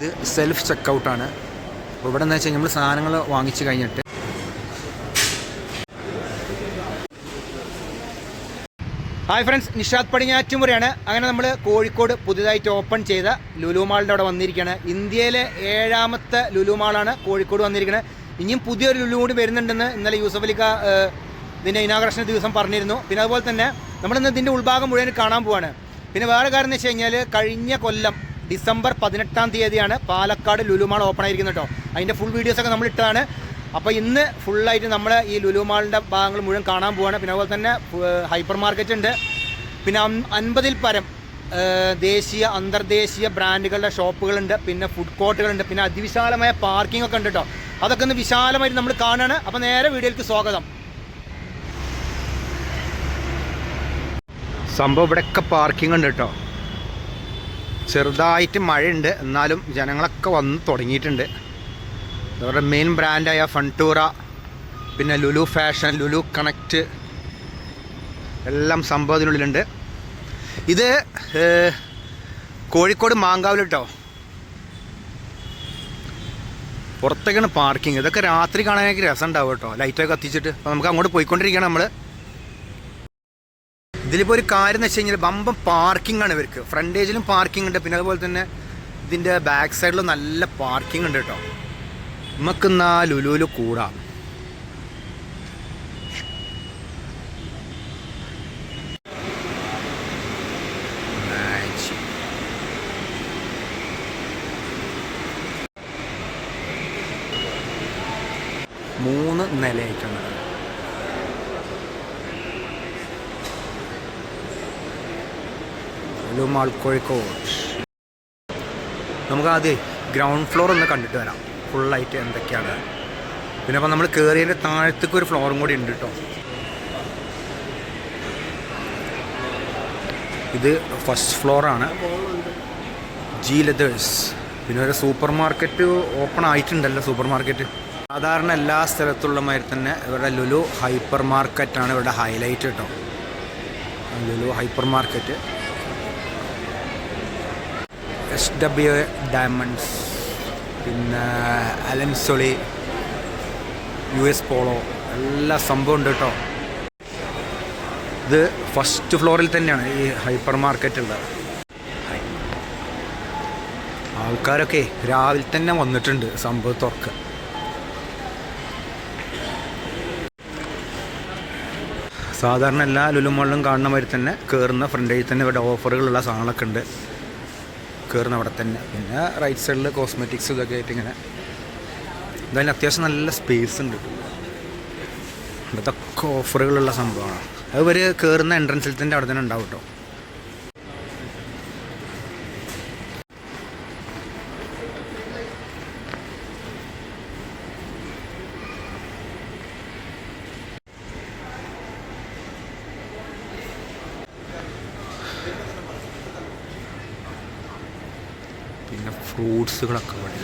ഇത് സെൽഫ് ചെക്കൗട്ടാണ് അപ്പോൾ ഇവിടെ എന്താ വെച്ചാൽ നമ്മൾ സാധനങ്ങൾ വാങ്ങിച്ചു കഴിഞ്ഞിട്ട്. ഹായ് ഫ്രണ്ട്സ് നിഷാദ് പടിഞ്ഞാറ്റുമുറിയാണ്. അങ്ങനെ നമ്മൾ കോഴിക്കോട് പുതിയതായിട്ട് ഓപ്പൺ ചെയ്ത ലുലു മാളിന്റെ അവിടെ വന്നിരിക്കുകയാണ് ഇന്ത്യയിലെ ഏഴാമത്തെ ലുലു മാളാണ് കോഴിക്കോട് വന്നിരിക്കുന്നത് ഇനിയും പുതിയൊരു ലുലു കൂടി വരുന്നുണ്ടെന്ന് ഇന്നലെ യൂസഫ് അലിക്ക ഇതിന്റെ ഇനാകർഷണ ദിവസം പറഞ്ഞിരുന്നു. പിന്നെ അതുപോലെ തന്നെ നമ്മളിന്ന് ഇതിന്റെ ഉൾഭാഗം മുഴുവൻ കാണാൻ പോവാണ്. പിന്നെ വേറെ കാര്യം എന്ന് വെച്ച് കഴിഞ്ഞാൽ കഴിഞ്ഞ കൊല്ലം ഡിസംബർ പതിനെട്ടാം തീയതിയാണ് പാലക്കാട് ലുലുമാൾ ഓപ്പൺ ആയിരിക്കുന്നത് കേട്ടോ അതിന്റെ ഫുൾ വീഡിയോസൊക്കെ നമ്മൾ ഇട്ടതാണ്. അപ്പോൾ ഇന്ന് ഫുള്ളായിട്ട് നമ്മൾ ഈ ലുലുമാളിന്റെ ഭാഗങ്ങൾ മുഴുവൻ കാണാൻ പോവാണ്. പിന്നെ അതുപോലെ തന്നെ ഹൈപ്പർ മാർക്കറ്റ് ഉണ്ട്. പിന്നെ അൻപതിൽ പരം ദേശീയ അന്തർദേശീയ ബ്രാൻഡുകളുടെ ഷോപ്പുകളുണ്ട്. പിന്നെ ഫുഡ് കോർട്ടുകളുണ്ട് പിന്നെ അതിവിശാലമായ പാർക്കിംഗ് ഒക്കെ ഉണ്ട് കേട്ടോ അതൊക്കെ ഒന്ന് വിശാലമായിട്ട് നമ്മൾ കാണുകയാണ് അപ്പോൾ നേരെ വീഡിയോയിലേക്ക് സ്വാഗതം. സംഭവം ഇവിടെയൊക്കെ പാർക്കിംഗ് ഉണ്ട് കേട്ടോ ചെറുതായിട്ട് മഴയുണ്ട്. എന്നാലും ജനങ്ങളൊക്കെ വന്ന് തുടങ്ങിയിട്ടുണ്ട്. അവരുടെ മെയിൻ ബ്രാൻഡായ ഫൺടൂറ പിന്നെ ലുലു ഫാഷൻ ലുലു കണക്റ്റ് എല്ലാം സംഭവത്തിനുള്ളിലുണ്ട്. ഇത് കോഴിക്കോട് മാങ്കാവിൽ കേട്ടോ പുറത്തേക്കാണ് പാർക്കിംഗ് ഇതൊക്കെ രാത്രി കാണാനൊക്കെ രസം ഉണ്ടാവും കേട്ടോ ലൈറ്റൊക്കെ കത്തിച്ചിട്ട്. അപ്പോൾ നമുക്ക് അങ്ങോട്ട് പോയിക്കൊണ്ടിരിക്കുകയാണ് നമ്മൾ ഇതിലിപ്പോൾ ഒരു കാര്യം എന്ന് വെച്ച് കഴിഞ്ഞാൽ ബമ്പം പാർക്കിംഗ് ആണ് ഇവർക്ക്. ഫ്രണ്ടേജിലും പാർക്കിംഗ് ഉണ്ട്. പിന്നെ അതുപോലെ തന്നെ ഇതിന്റെ ബാക്ക് സൈഡിലും നല്ല പാർക്കിംഗ് ഉണ്ട് കേട്ടോ. നമുക്ക് ലുലുലു കൂടാം. Nice. മൂന്ന് നിലയായിട്ടാണ് ലുമാൾ കോഴിക്കോട് നമുക്ക് ആദ്യം ഗ്രൗണ്ട് ഫ്ലോർ ഒന്ന് കണ്ടിട്ട് വരാം. ഫുള്ളായിട്ട് എന്തൊക്കെയാണ്. പിന്നെ അപ്പം നമ്മൾ കയറിയതിന്റെ താഴത്തേക്ക് ഒരു ഫ്ലോറും കൂടി ഉണ്ട് കേട്ടോ ഇത് ഫസ്റ്റ് ഫ്ലോറാണ് ജി ലെതേഴ്സ് പിന്നെ ഒരു സൂപ്പർ മാർക്കറ്റ് ഓപ്പൺ ആയിട്ടുണ്ടല്ലോ സൂപ്പർ മാർക്കറ്റ് സാധാരണ എല്ലാ സ്ഥലത്തുള്ള മാതിരി തന്നെ ഇവരുടെ ലുലു ഹൈപ്പർ മാർക്കറ്റാണ് ഇവരുടെ ഹൈലൈറ്റ് കേട്ടോ Lulu hyper market S W diamonds പിന്നെ അലൻസൊളി യു എസ് പോളോ എല്ലാ സംഭവം ഉണ്ട് കേട്ടോ. ഇത് ഫസ്റ്റ് ഫ്ലോറിൽ തന്നെയാണ് ഈ ഹൈപ്പർ മാർക്കറ്റ് ഉള്ളത്. ആൾക്കാരൊക്കെ രാവിലെ തന്നെ വന്നിട്ടുണ്ട് സംഭവം തുറക്ക സാധാരണ എല്ലാ ലുലുമോളിലും കാണുന്ന മാതിരി തന്നെ കയറുന്ന ഫ്രണ്ടേജിൽ തന്നെ ഇവിടെ ഓഫറുകളുള്ള സാധനങ്ങളൊക്കെ ഉണ്ട്. കയറുന്ന അവിടെ തന്നെ. പിന്നെ റൈറ്റ് സൈഡിൽ കോസ്മെറ്റിക്സ് ഇതൊക്കെ ആയിട്ട് ഇങ്ങനെ. എന്തായാലും അത്യാവശ്യം നല്ല സ്പേസ് ഉണ്ട്. ഇതൊക്കെ ഓഫറുകളുള്ള സംഭവമാണ്. അത് ഒരു കയറുന്ന എൻട്രൻസിൽ തന്നെ അവിടെ തന്നെ ഉണ്ടാവും കേട്ടോ പിന്നെ ഫ്രൂട്ട്സുകളൊക്കെ ഇവിടെ.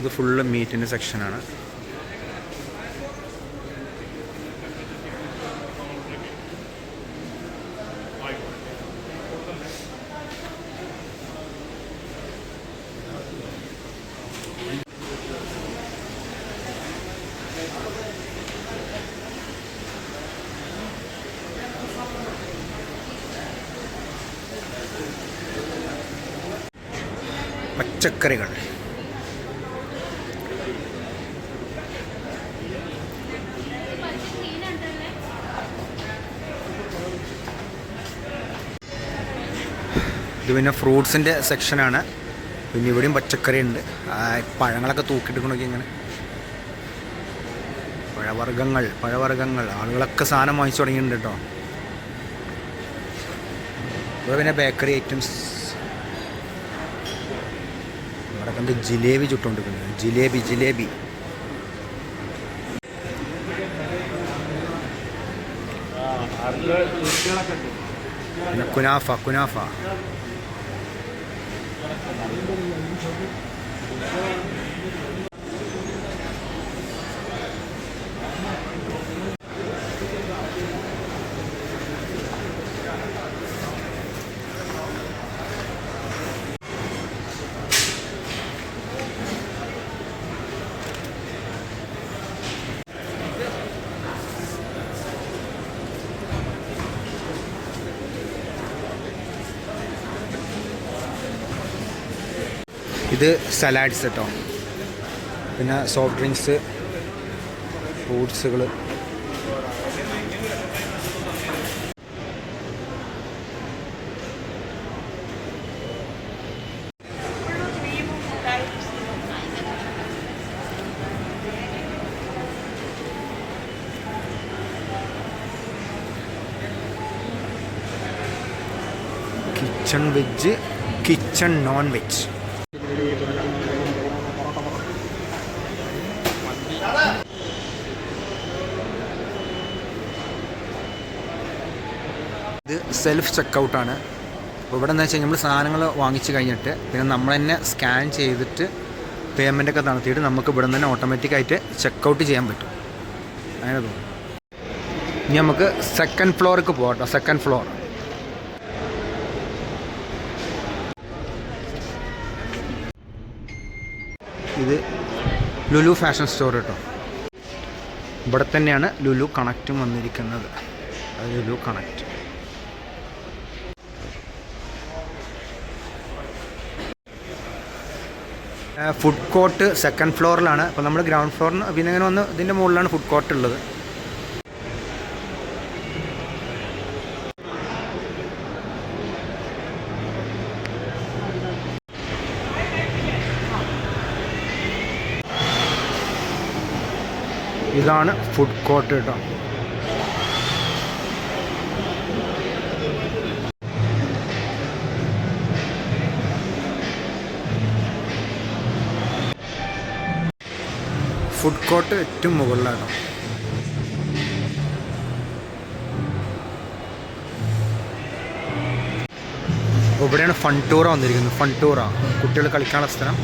ഇത് ഫുള്ള് മീറ്റിന്റെ സെക്ഷനാണ് പച്ചക്കറികൾ. ഇത് പിന്നെ ഫ്രൂട്ട്സിന്റെ സെക്ഷനാണ്. പിന്നെ ഇവിടെയും പച്ചക്കറി ഉണ്ട് പഴങ്ങളൊക്കെ തൂക്കിയിട്ട് നോക്കി ഇങ്ങനെ. പഴവർഗങ്ങൾ പഴവർഗങ്ങൾ. ആളുകളൊക്കെ സാധനം വാങ്ങിച്ചു തുടങ്ങിയിട്ടുണ്ട് കേട്ടോ. ഇവിടെ പിന്നെ ബേക്കറി ഐറ്റംസ്. ഇവിടെ കണ്ട് ജിലേബി ചുട്ടുകൊണ്ടിരിക്കുന്നത് ജിലേബി ജിലേബി. പിന്നെ കുനാഫ കുനാഫ. ഇത് സലാഡ്സ് കേട്ടോ പിന്നെ soft drinks ഫ്രൂട്ട്സുകൾ kitchen veg kitchen non veg self ചെക്കൗട്ടാണ്. അപ്പോൾ ഇവിടെ എന്താ വെച്ചാൽ നമ്മൾ സാധനങ്ങൾ വാങ്ങിച്ച് കഴിഞ്ഞിട്ട് പിന്നെ നമ്മൾ തന്നെ സ്കാൻ ചെയ്തിട്ട് പേയ്മെന്റ് ഒക്കെ നടത്തിയിട്ട് നമുക്ക് ഇവിടെ തന്നെ ഓട്ടോമാറ്റിക്കായിട്ട് ചെക്കൗട്ട് ചെയ്യാൻ പറ്റും. അങ്ങനെ തോന്നുന്നു. ഇനി നമുക്ക് സെക്കൻഡ് ഫ്ലോർക്ക് കേട്ടോ സെക്കൻഡ് ഫ്ലോർ ഇത് ലുലു ഫാഷൻ സ്റ്റോർ കേട്ടോ. ഇവിടെ തന്നെയാണ് ലുലു കണക്റ്റും വന്നിരിക്കുന്നത്. Lulu connect food court second ഫ്ലോറിലാണ് അപ്പോൾ നമ്മൾ ഗ്രൗണ്ട് ഫ്ലോറിന് പിന്നെ ഇങ്ങനെ വന്ന് ഇതിന്റെ മുകളിലാണ് ഫുഡ് കോർട്ട് ഉള്ളത്. ഇതാണ് ഫുഡ് കോർട്ട് കേട്ടോ ഫുഡ് കോർട്ട് ഏറ്റവും മുകളിലാണ്. ഇവിടെയാണ് ഫൺ ടൂറ വന്നിരിക്കുന്നത്. ഫൺ ടൂറ കുട്ടികൾ കളിക്കാനുള്ള സ്ഥലം.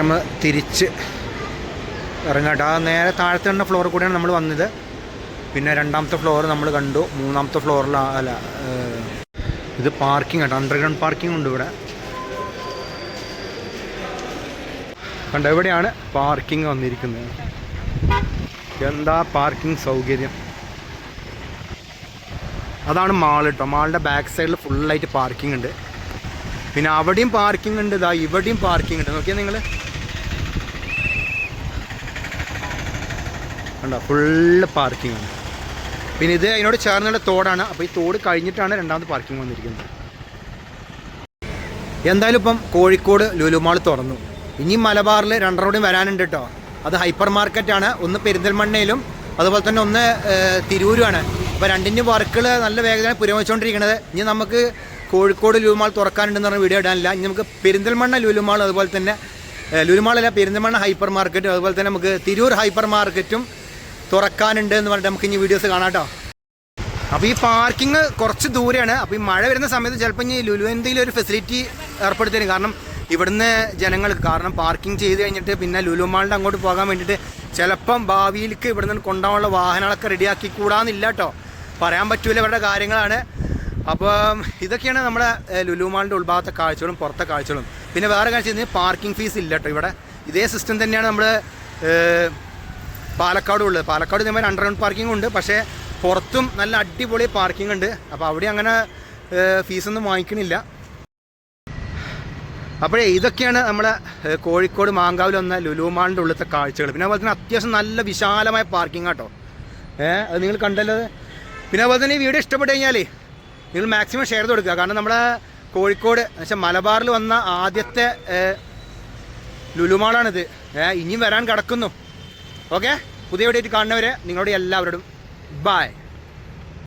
നമ്മൾ തിരിച്ച് ഇറങ്ങാട്ടോ ആ നേരെ താഴത്തെ തന്നെ ഫ്ലോറിൽ കൂടെയാണ് നമ്മൾ വന്നത്. പിന്നെ രണ്ടാമത്തെ ഫ്ലോർ നമ്മൾ കണ്ടു. മൂന്നാമത്തെ ഫ്ലോറിൽ അല്ല ഇത് പാർക്കിംഗ് ആട്ടോ അണ്ടർഗ്രൗണ്ട് പാർക്കിംഗ് ഉണ്ട് ഇവിടെ. കണ്ടോ ഇവിടെയാണ് പാർക്കിംഗ് വന്നിരിക്കുന്നത്. എന്താ പാർക്കിംഗ് സൗകര്യം? അതാണ് മാൾ കേട്ടോ മാളിന്റെ ബാക്ക് സൈഡിൽ ഫുള്ളായിട്ട് പാർക്കിംഗ് ഉണ്ട്. പിന്നെ അവിടെയും പാർക്കിംഗ് ഉണ്ട്. ഇതാ ഇവിടെയും പാർക്കിംഗ് ഉണ്ട്. നോക്കിയാൽ നിങ്ങൾ കണ്ടോ ഫുള്ള് പാർക്കിംഗ് ആണ്. പിന്നെ ഇത് അതിനോട് ചേർന്നുള്ള തോടാണ്. അപ്പോൾ ഈ തോട് കഴിഞ്ഞിട്ടാണ് രണ്ടാമത് പാർക്കിംഗ് വന്നിരിക്കുന്നത്. എന്തായാലും ഇപ്പം കോഴിക്കോട് ലുലുമാൾ തുറന്നു. ഇനി മലബാറിൽ രണ്ടരോടും വരാനുണ്ട് കേട്ടോ അത് ഹൈപ്പർ മാർക്കറ്റാണ് ഒന്ന് പെരിന്തൽമണ്ണയിലും അതുപോലെ തന്നെ ഒന്ന് തിരൂരുമാണ് അപ്പോൾ രണ്ടിന്റെ വർക്കുകൾ നല്ല വേഗതയാണ് പുരോഗമിച്ചുകൊണ്ടിരിക്കുന്നത് ഇനി നമുക്ക് കോഴിക്കോട് ലുലുമാൾ തുറക്കാനുണ്ടെന്ന് പറഞ്ഞ വീഡിയോ ഇടാനില്ല. ഇനി നമുക്ക് പെരിന്തൽമണ്ണ ലുലുമാൾ അതുപോലെ തന്നെ ലുലുമാളല്ല പെരിന്തൽമണ്ണ ഹൈപ്പർ മാർക്കറ്റും അതുപോലെ തന്നെ നമുക്ക് തിരൂർ ഹൈപ്പർ മാർക്കറ്റും തുറക്കാനുണ്ട് എന്ന് പറഞ്ഞിട്ട് നമുക്ക് ഇനി വീഡിയോസ് കാണാം കേട്ടോ അപ്പോൾ ഈ പാർക്കിംഗ് കുറച്ച് ദൂരെയാണ്. അപ്പോൾ ഈ മഴ വരുന്ന സമയത്ത് ചിലപ്പോൾ ഇനി ലുലു എന്തെങ്കിലും ഒരു ഫെസിലിറ്റി ഏർപ്പെടുത്തിയാണ് കാരണം ഇവിടുന്ന് ജനങ്ങൾ കാരണം പാർക്കിംഗ് ചെയ്ത് കഴിഞ്ഞിട്ട് പിന്നെ ലുലു മാളിന്റെ അങ്ങോട്ട് പോകാൻ വേണ്ടിയിട്ട് ചിലപ്പം ഭാവിയിലേക്ക് ഇവിടുന്ന് കൊണ്ടുപോകാനുള്ള വാഹനങ്ങളൊക്കെ റെഡിയാക്കി കൂടാന്നില്ല കേട്ടോ പറയാൻ പറ്റൂല ഇവരുടെ കാര്യങ്ങളാണ്. അപ്പം ഇതൊക്കെയാണ് നമ്മുടെ ലുലു മാളിന്റെ ഉൾഭാഗത്തെ കാഴ്ചകളും പുറത്തെ കാഴ്ചകളും. പിന്നെ വേറെ കാഴ്ച പാർക്കിംഗ് ഫീസ് ഇല്ല കേട്ടോ ഇവിടെ. ഇതേ സിസ്റ്റം തന്നെയാണ് നമ്മൾ പാലക്കാടും ഉള്ളത് പാലക്കാട് ഇതേമാതിരി അണ്ടർഗ്രൗണ്ട് പാർക്കിംഗ് ഉണ്ട്. പക്ഷേ പുറത്തും നല്ല അടിപൊളി പാർക്കിംഗ് ഉണ്ട്. അപ്പോൾ അവിടെ അങ്ങനെ ഫീസൊന്നും വാങ്ങിക്കണില്ല. അപ്പോഴേ ഇതൊക്കെയാണ് നമ്മളെ കോഴിക്കോട് മാങ്കാവിൽ വന്ന ലുലുമാളിന്റെ ഉള്ളത്തെ കാഴ്ചകൾ. പിന്നെ അതുപോലെ തന്നെ അത്യാവശ്യം നല്ല വിശാലമായ പാർക്കിംഗ് ആട്ടോ. ഏഹ് അത് നിങ്ങൾ കണ്ടല്ലോ. പിന്നെ അതുപോലെ തന്നെ ഈ വീഡിയോ ഇഷ്ടപ്പെട്ട് കഴിഞ്ഞാൽ നിങ്ങൾ മാക്സിമം ഷെയർ ചെയ്ത് കൊടുക്കുക. കാരണം നമ്മളെ കോഴിക്കോട് എന്നുവെച്ചാൽ മലബാറിൽ വന്ന ആദ്യത്തെ ലുലുമാളാണിത് ഏഹ് ഇനിയും വരാൻ കിടക്കുന്നു. ഓക്കെ പുതിയ വീഡിയോ കാണുന്നവരെ നിങ്ങളോട് എല്ലാവരോടും ബായ്